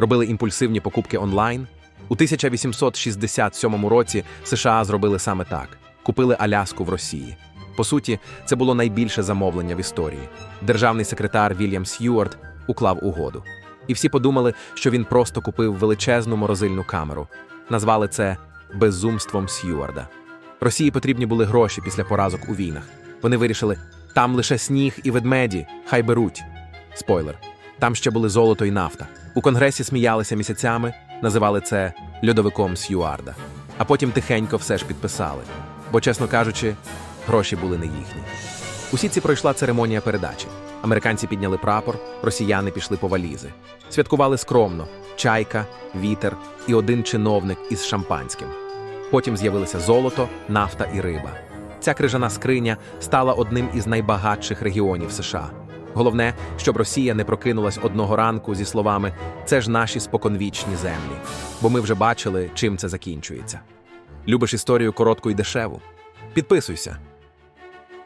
робили імпульсивні покупки онлайн. У 1867 році США зробили саме так: купили Аляску в Росії. По суті, це було найбільше замовлення в історії. Державний секретар Вільям Сьюарт уклав угоду. І всі подумали, що він просто купив величезну морозильну камеру. Назвали це безумством Сьюарда. Росії потрібні були гроші після поразок у війнах. Вони вирішили: там лише сніг і ведмеді, хай беруть. Спойлер: там ще були золото і нафта. У конгресі сміялися місяцями, називали це льодовиком Сьюарда. А потім тихенько все ж підписали. Бо, чесно кажучи, гроші були не їхні. У Сіці пройшла церемонія передачі. Американці підняли прапор, росіяни пішли по валізи. Святкували скромно: чайка, вітер і один чиновник із шампанським. Потім з'явилися золото, нафта і риба. Ця крижана скриня стала одним із найбагатших регіонів США. Головне, щоб Росія не прокинулась одного ранку зі словами це ж наші споконвічні землі, бо ми вже бачили, чим це закінчується. Любиш історію коротку і дешеву? Підписуйся.